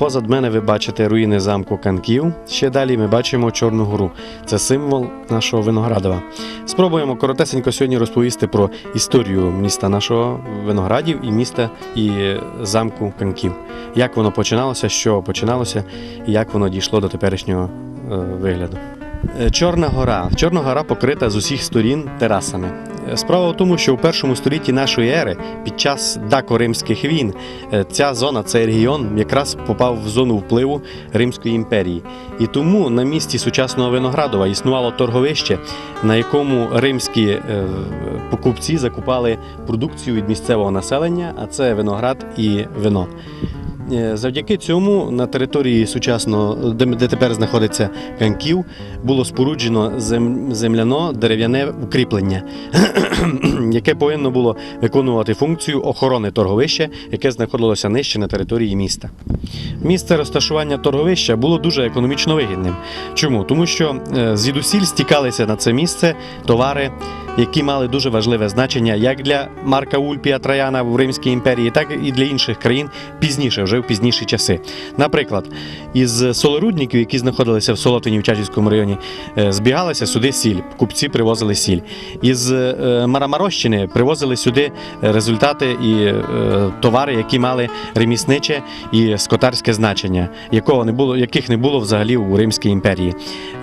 позад мене ви бачите руїни замку Канків. Ще далі ми бачимо Чорну гору. Це символ нашого Виноградова. Спробуємо коротесенько сьогодні розповісти про історію міста нашого Виноградів і міста і замку Канків. Як воно починалося, чого починалося і як воно дійшло до теперішнього е, вигляду. Е, Чорна гора. Чорна гора покрита з усіх сторін терасами. Справа в тому, що у першому столітті нашої ери, під час дако-римських війн, е, ця зона, цей регіон якраз попав в зону впливу Римської імперії. І тому на місці сучасного Виноградова існувало торговище, на якому римські е, покупці закупали продукцію від місцевого населення, а це виноград і вино. Е, Завдяки цьому на території сучасного, де, тепер знаходиться Канків, було споруджено зем, земляно дерев'яне укріплення, яке повинно було виконувати функцію охорони торговища, яке знаходилося нижче на території міста. Місце розташування торговища було дуже економічно вигідним. Чому? Тому що е, звідусіль стікалися на це місце товари, які мали дуже важливе значення як для Марка Ульпія Траяна в Римській імперії, так і для інших країн пізніше, вже в пізніші часи. Наприклад, із солорудників, які знаходилися в Солотвині в Чачівському районі, е, збігалася сюди сіль. Купці привозили сіль. Із е, Марамарощини привозили сюди результати і е, товари, які мали ремісниче і скотарське значення, якого не було, яких не було взагалі у Римській імперії.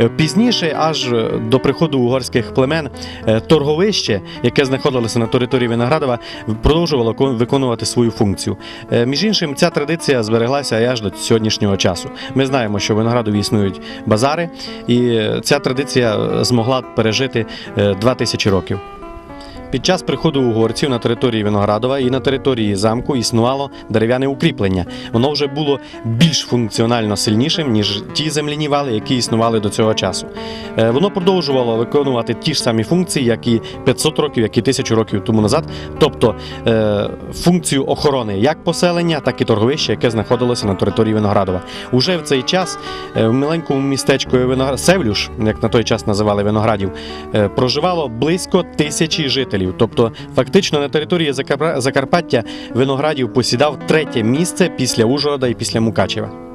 Е, Пізніше, аж до приходу угорських племен, е, торговище, яке знаходилося на території Виноградова, продовжувало ко- виконувати свою функцію. Е, Між іншим, ця традиція збереглася аж до сьогоднішнього часу. Ми знаємо, що в Виноградові існують базари, і е, ця традиція е, змогла пережити е, два тисячі років. Під час приходу угорців на території Виноградова і на території замку існувало дерев'яне укріплення. Воно вже було більш функціонально сильнішим, ніж ті земляні вали, які існували до цього часу. Е, Воно продовжувало виконувати ті ж самі функції, як і 500 років, як і 1000 років тому назад. Тобто е, функцію охорони як поселення, так і торговища, яке знаходилося на території Виноградова. Уже в цей час е, в маленькому містечку Виноград... Севлюш, як на той час називали Виноградів, проживало близько тисячі жителів. Тобто, фактично на території Закарпаття Виноградів посідав третє місце після Ужгорода і після Мукачева.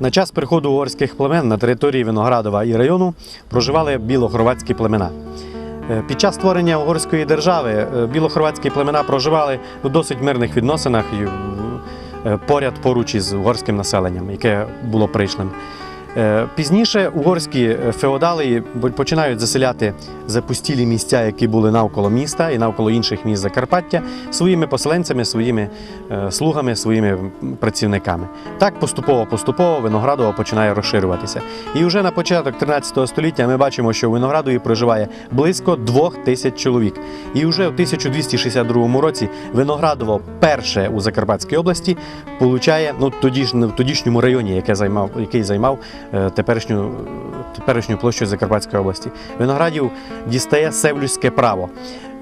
На час приходу угорських племен на території Виноградова і району проживали білохорватські племена. Е, Під час створення угорської держави е, білохорватські племена проживали у досить мирних відносинах е, поряд поруч із угорським населенням, яке було прийшлим. Е, Пізніше угорські е, феодали починають заселяти запустілі місця, які були навколо міста і навколо інших міст Закарпаття, своїми поселенцями, своїми е, слугами, своїми працівниками. Так поступово-поступово Виноградово починає розширюватися. І вже на початок 13 століття ми бачимо, що в Виноградові проживає близько двох тисяч чоловік. І вже в 1262 році Виноградово перше у Закарпатській області получає ну в тодішньому районі, яке займав, який займав теперішню, теперішню площу Закарпатської області. Виноградів дістає севлюське право.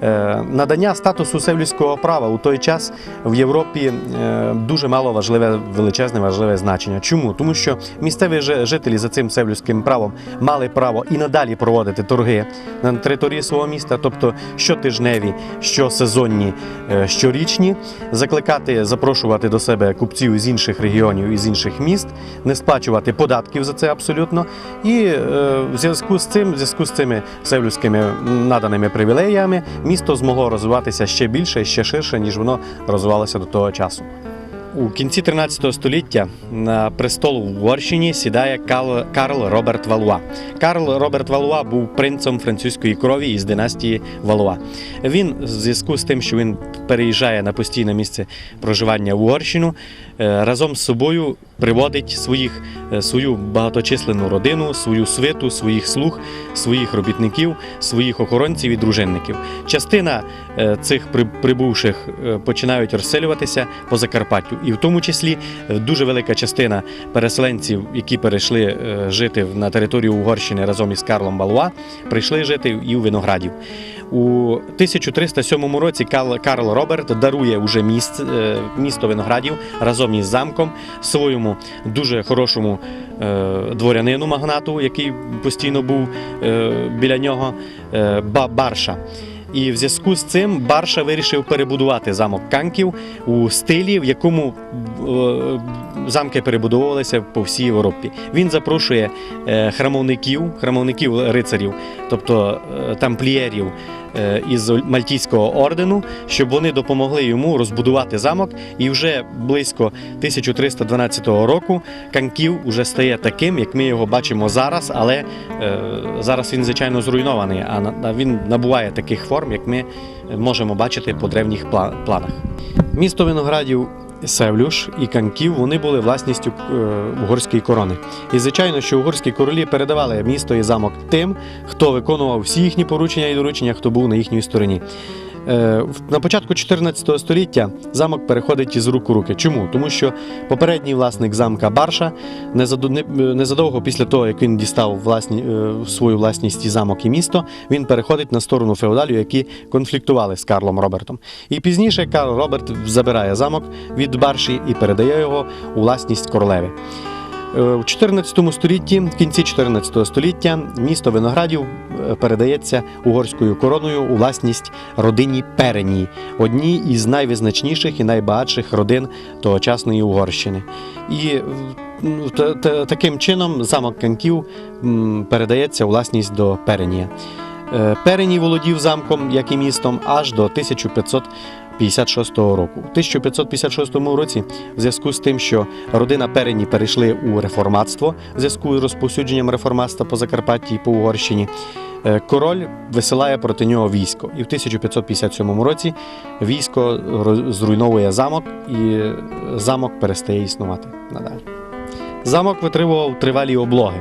Е, Надання статусу севлюського права у той час в Європі е, дуже мало важливе, величезне важливе значення. Чому? Тому що місцеві жи- жителі за цим севлюським правом мали право і надалі проводити торги на території свого міста, тобто щотижневі, щосезонні, е, щорічні, закликати, запрошувати до себе купців з інших регіонів і з інших міст, не сплачувати податків за це абсолютно. І в зв'язку з цим, в зв'язку з цими севлюськими наданими привілеями, місто змогло розвиватися ще більше і ще ширше, ніж воно розвивалося до того часу. У кінці 13 століття на престол в Угорщині сідає Карл, Карл Роберт Валуа. Карл Роберт Валуа був принцем французької крові із династії Валуа. Він в зв'язку з тим, що він переїжджає на постійне місце проживання в Угорщину, разом з собою приводить своїх, е, свою багаточисленну родину, свою свиту, своїх слуг, своїх робітників, своїх охоронців і дружинників. Частина е, цих прибувших е, починають розселюватися по Закарпаттю, і в тому числі е, дуже велика частина переселенців, які перейшли е, жити на територію Угорщини разом із Карлом Балуа, прийшли жити і у Виноградів. У 1307 році Карл, Роберт дарує уже міст, е, місто Виноградів разом із замком своєму дуже хорошому е, дворянину магнату, який постійно був е, біля нього, е, Ба- Барша. І в зв'язку з цим Барша вирішив перебудувати замок Канків у стилі, в якому замки перебудовувалися по всій Європі. Він запрошує храмовників, храмовників рицарів, тобто тамплієрів із Мальтійського ордену, щоб вони допомогли йому розбудувати замок. І вже близько 1312 року Канків вже стає таким, як ми його бачимо зараз, але е, зараз він звичайно зруйнований, а він набуває таких форм, як ми можемо бачити по древніх планах. Місто виноградів Севлюш і Канків вони були власністю е, угорської корони. І звичайно, що угорські королі передавали місто і замок тим, хто виконував всі їхні поручення і доручення, хто був на їхній стороні. Е, На початку 14 століття замок переходить із рук у руки. Чому? Тому що попередній власник замка Барша незадовго після того, як він дістав власні, е, свою власність і замок і місто, він переходить на сторону феодалів, які конфліктували з Карлом Робертом. І пізніше Карл Роберт забирає замок від Барші і передає його у власність королеві. Е, У 14 столітті, в кінці 14 століття, місто виноградів е, передається угорською короною у власність родині Перенії, одній із найвизначніших і найбагатших родин тогочасної Угорщини. І ну, та- та- таким чином замок Канків передається у власність до Перенія. Е, Переній володів замком, як і містом, аж до 1556 року. У 1556 році, в зв'язку з тим, що родина Перені перейшли у реформатство, в зв'язку з розповсюдженням реформатства по Закарпатті і по Угорщині, е, король висилає проти нього військо. І в 1557 році військо зруйновує замок, і е, замок перестає існувати надалі. Замок витримував тривалі облоги.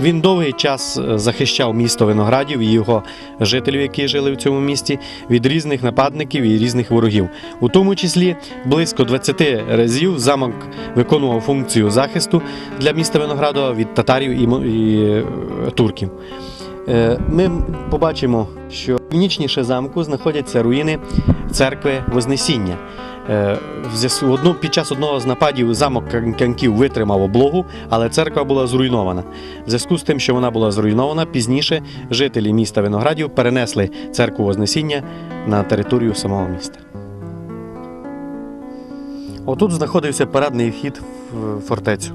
Він довгий час е, захищав місто виноградів і його жителів, які жили в цьому місті, від різних нападників і різних ворогів. У тому числі близько 20 разів замок виконував функцію захисту для міста Виноградова від татарів і, е, турків. Е, Ми побачимо, що північніше замку знаходяться руїни церкви Вознесіння. Е, одну, під час одного з нападів замок Канків витримав облогу, але церква була зруйнована. В зв'язку з тим, що вона була зруйнована, пізніше жителі міста Виноградів перенесли церкву Вознесіння на територію самого міста. Отут знаходився парадний вхід в фортецю.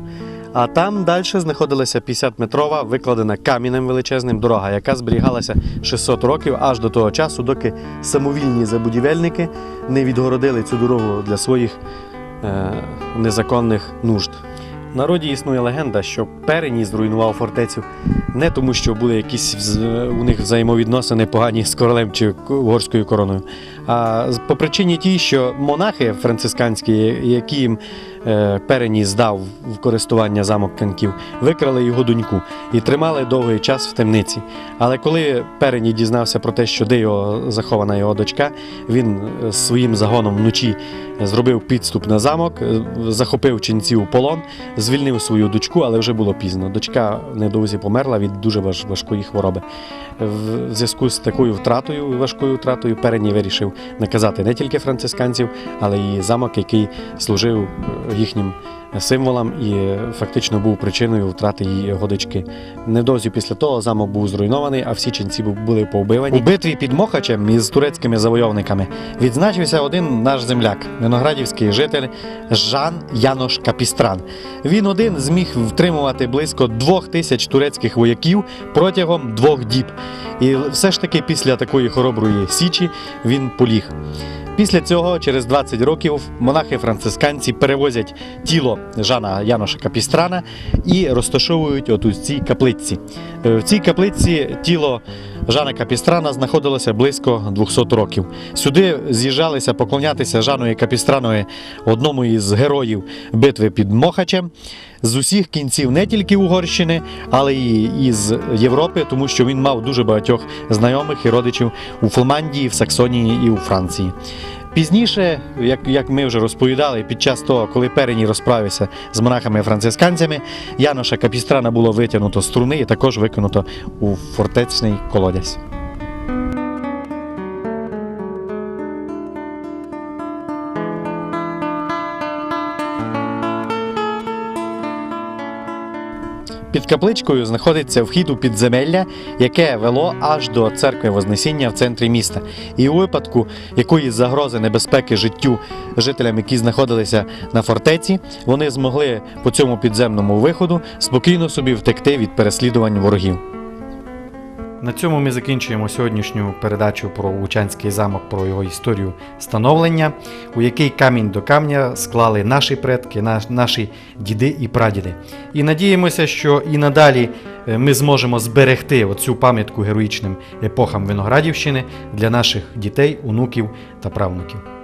А там далі знаходилася 50-метрова, викладена камінем величезним дорога, яка зберігалася 600 років аж до того часу, доки самовільні забудівельники не відгородили цю дорогу для своїх е, незаконних нужд. В народі існує легенда, що Переній зруйнував фортецю не тому, що були якісь у них взаємовідносини погані з королем чи угорською короною, а по причині тій, що монахи францисканські, які е, здав в користування замок Канків, викрали його доньку і тримали довгий час в темниці. Але коли Переній дізнався про те, що де його захована його дочка, він е, своїм загоном вночі зробив підступ на замок, е, захопив ченців у полон, звільнив свою дочку, але вже було пізно. Дочка недовзі померла від дуже важ- важкої хвороби. В зв'язку з такою втратою, важкою втратою, Переній вирішив наказати не тільки францисканців, але й замок, який служив е, їхнім символам і е, фактично був причиною втрати її його дочки. Невдовзі після того замок був зруйнований, а всі ченці були повбивані. У битві під Мохачем із турецькими завойовниками відзначився один наш земляк, виноградівський житель Жан Янош Капістран. Він один зміг втримувати близько двох тисяч турецьких вояків протягом двох діб. І все ж таки після такої хороброї січі він поліг. Після цього, через 20 років, монахи-францисканці перевозять тіло Жана Яноша Капістрана і розташовують от у цій каплиці. Е, В цій каплиці тіло Жана Капістрана знаходилося близько 200 років. Сюди з'їжджалися поклонятися Жаної Капістраної, одному із героїв битви під Мохачем, з усіх кінців не тільки Угорщини, але й із Європи, тому що він мав дуже багатьох знайомих і родичів у Фламандії, в Саксонії і у Франції. Пізніше, як, як ми вже розповідали, під час того, коли Переній розправився з монахами-францисканцями, Яноша Капістрана було витягнуто з струни і також викинуто у фортечний колодязь. Під капличкою знаходиться вхід у підземелля, яке вело аж до церкви Вознесіння в центрі міста. І у випадку якоїсь загрози небезпеки життю жителям, які знаходилися на фортеці, вони змогли по цьому підземному виходу спокійно собі втекти від переслідувань ворогів. На цьому ми закінчуємо сьогоднішню передачу про Лучанський замок, про його історію становлення, у який камінь до камня склали наші предки, наші діди і прадіди. І надіємося, що і надалі е, ми зможемо зберегти оцю пам'ятку героїчним епохам Виноградівщини для наших дітей, онуків та правнуків.